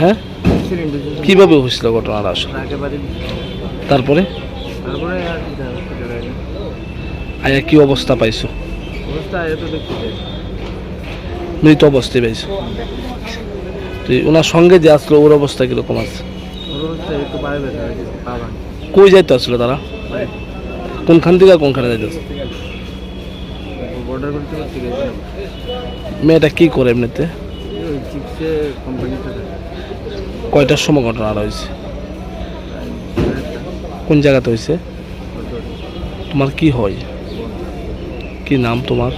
হ্যাঁ? কীভাবে হয়েছিল ঘটনা আসলে? তারপরে? আয়া কি অবস্থা পাইছো? মৃত অবস্থায় পাইছো। তুই ওনার সঙ্গে যে আসলো, ওর অবস্থা কীরকম আছে? কই যাইতে আসলো তারা? কোনখান থেকে কোনখানে যাইতে? অর্ডার করতে পারছি মেয়েটা কী করে এমনিতে? চিপসে কোম্পানিতে কয়টার সময় ঘটনাটা হয়েছে? কোন জায়গাতে হয়েছে? তোমার কি হয়? কি নাম তোমার?